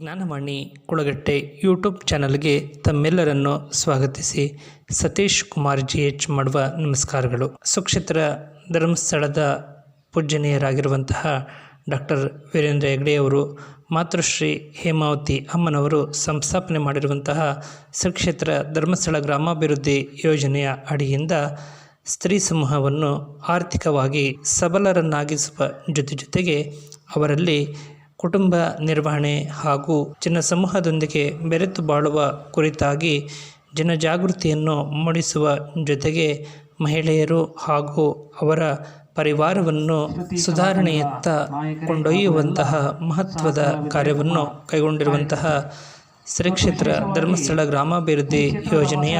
Gyan Vani, Kulagatte YouTube ಚಾನಲ್ಗೆ ತಮ್ಮೆಲ್ಲರನ್ನು ಸ್ವಾಗತಿಸಿ. Satish Kumar G H ಮಾಡುವ ನಮಸ್ಕಾರಗಳು. ಸುಕ್ಷೇತ್ರ ಧರ್ಮಸ್ಥಳದ ಪೂಜನೀಯರಾಗಿರುವಂತಹ ಡಾಕ್ಟರ್ ವೀರೇಂದ್ರ ಹೆಗ್ಡೆಯವರು ಮಾತೃಶ್ರೀ ಹೇಮಾವತಿ ಅಮ್ಮನವರು ಸಂಸ್ಥಾಪನೆ ಮಾಡಿರುವಂತಹ ಸುಕ್ಷೇತ್ರ ಧರ್ಮಸ್ಥಳ ಗ್ರಾಮಾಭಿವೃದ್ಧಿ ಯೋಜನೆಯ ಅಡಿಯಿಂದ ಸ್ತ್ರೀ ಸಮೂಹವನ್ನು ಆರ್ಥಿಕವಾಗಿ ಸಬಲರನ್ನಾಗಿಸುವ ಜೊತೆ ಜೊತೆಗೆ ಅವರಲ್ಲಿ ಕುಟುಂಬ ನಿರ್ವಹಣೆ ಹಾಗೂ ಜನ ಸಮೂಹದೊಂದಿಗೆ ಬೆರೆತು ಬಾಳುವ ಕುರಿತಾಗಿ ಜನಜಾಗೃತಿಯನ್ನು ಮೂಡಿಸುವ ಜೊತೆಗೆ ಮಹಿಳೆಯರು ಹಾಗೂ ಅವರ ಪರಿವಾರವನ್ನು ಸುಧಾರಣೆಯತ್ತ ಕೊಂಡೊಯ್ಯುವಂತಹ ಮಹತ್ವದ ಕಾರ್ಯವನ್ನು ಕೈಗೊಂಡಿರುವಂತಹ ಶ್ರೀ ಕ್ಷೇತ್ರ ಧರ್ಮಸ್ಥಳ ಗ್ರಾಮಾಭಿವೃದ್ಧಿ ಯೋಜನೆಯ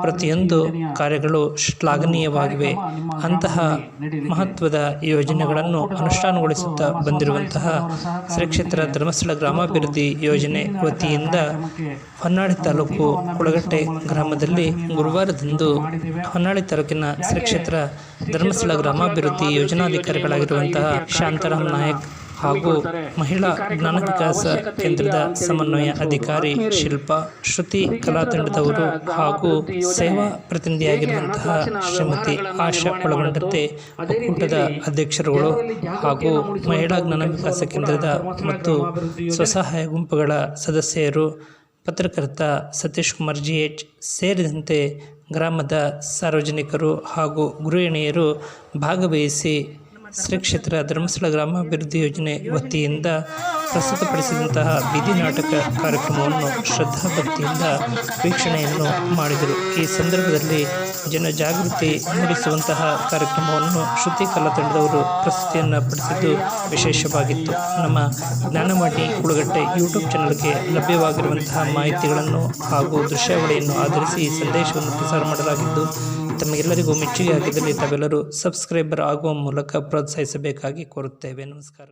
ಪ್ರತಿಯೊಂದು ಕಾರ್ಯಗಳು ಶ್ಲಾಘನೀಯವಾಗಿವೆ. ಅಂತಹ ಮಹತ್ವದ ಯೋಜನೆಗಳನ್ನು ಅನುಷ್ಠಾನಗೊಳಿಸುತ್ತಾ ಬಂದಿರುವಂತಹ ಶ್ರೀ ಕ್ಷೇತ್ರ ಧರ್ಮಸ್ಥಳ ಗ್ರಾಮಾಭಿವೃದ್ಧಿ ಯೋಜನೆ ವತಿಯಿಂದ ಹೊನ್ನಾಳಿ ತಾಲೂಕು ಕುಳಗಟ್ಟೆ ಗ್ರಾಮದಲ್ಲಿ ಗುರುವಾರದಂದು ಹೊನ್ನಾಳಿ ತಾಲೂಕಿನ ಶ್ರೀ ಕ್ಷೇತ್ರ ಧರ್ಮಸ್ಥಳ ಗ್ರಾಮಾಭಿವೃದ್ಧಿ ಯೋಜನಾಧಿಕಾರಿಗಳಾಗಿರುವಂತಹ ಶಾಂತರಾಮ್ ನಾಯಕ್ ಹಾಗೂ ಮಹಿಳಾ ಜ್ಞಾನ ವಿಕಾಸ ಕೇಂದ್ರದ ಸಮನ್ವಯ ಅಧಿಕಾರಿ ಶಿಲ್ಪಾ, ಶ್ರುತಿ ಕಲಾ ತಂಡದವರು ಹಾಗೂ ಸೇವಾ ಪ್ರತಿನಿಧಿಯಾಗಿರುವಂತಹ ಶ್ರೀಮತಿ ಆಶಾ ಒಳಗೊಂಡಂತೆ ಒಕ್ಕೂಟದ ಅಧ್ಯಕ್ಷರುಗಳು ಹಾಗೂ ಮಹಿಳಾ ಜ್ಞಾನ ವಿಕಾಸ ಕೇಂದ್ರದ ಮತ್ತು ಸ್ವಸಹಾಯ ಗುಂಪುಗಳ ಸದಸ್ಯರು ಪತ್ರಕರ್ತ ಸತೀಶ್ ಕುಮಾರ್ ಜಿ ಎಚ್ ಸೇರಿದಂತೆ ಗ್ರಾಮದ ಸಾರ್ವಜನಿಕರು ಹಾಗೂ ಗೃಹಿಣಿಯರು ಭಾಗವಹಿಸಿ ಶ್ರೀ ಕ್ಷೇತ್ರ ಧರ್ಮಸ್ಥಳ ಗ್ರಾಮಾಭಿವೃದ್ಧಿ ಯೋಜನೆ ವತಿಯಿಂದ ಪ್ರಸ್ತುತಪಡಿಸಿದಂತಹ ಬೀದಿ ನಾಟಕ ಕಾರ್ಯಕ್ರಮವನ್ನು ಶ್ರದ್ಧಾಭಕ್ತಿಯಿಂದ ವೀಕ್ಷಣೆಯನ್ನು ಮಾಡಿದರು. ಈ ಸಂದರ್ಭದಲ್ಲಿ ಜನಜಾಗೃತಿ ಮೂಡಿಸುವಂತಹ ಕಾರ್ಯಕ್ರಮವನ್ನು ಶ್ರುತಿ ಕಲಾ ತಂಡದವರು ಪ್ರಸ್ತುತಿಯನ್ನು ಪಡಿಸಿದ್ದು ವಿಶೇಷವಾಗಿತ್ತು. ನಮ್ಮ ಜ್ಞಾನವಾಣಿ ಕುಳಗಟ್ಟೆ ಯೂಟ್ಯೂಬ್ ಚಾನಲ್ಗೆ ಲಭ್ಯವಾಗಿರುವಂತಹ ಮಾಹಿತಿಗಳನ್ನು ಹಾಗೂ ದೃಶ್ಯಾವಳಿಯನ್ನು ಆಧರಿಸಿ ಈ ಸಂದೇಶವನ್ನು ಪ್ರಸಾರ ಮಾಡಲಾಗಿದ್ದು, ತಮಗೆಲ್ಲರಿಗೂ ಮೆಚ್ಚುಗೆ ಆಗಿದ್ದಲ್ಲಿ ತಾವೆಲ್ಲರೂ ಸಬ್ಸ್ಕ್ರೈಬರ್ ಆಗುವ ಮೂಲಕ ಪ್ರೋತ್ಸಾಹಿಸಬೇಕಾಗಿ ಕೋರುತ್ತೇವೆ. ನಮಸ್ಕಾರ.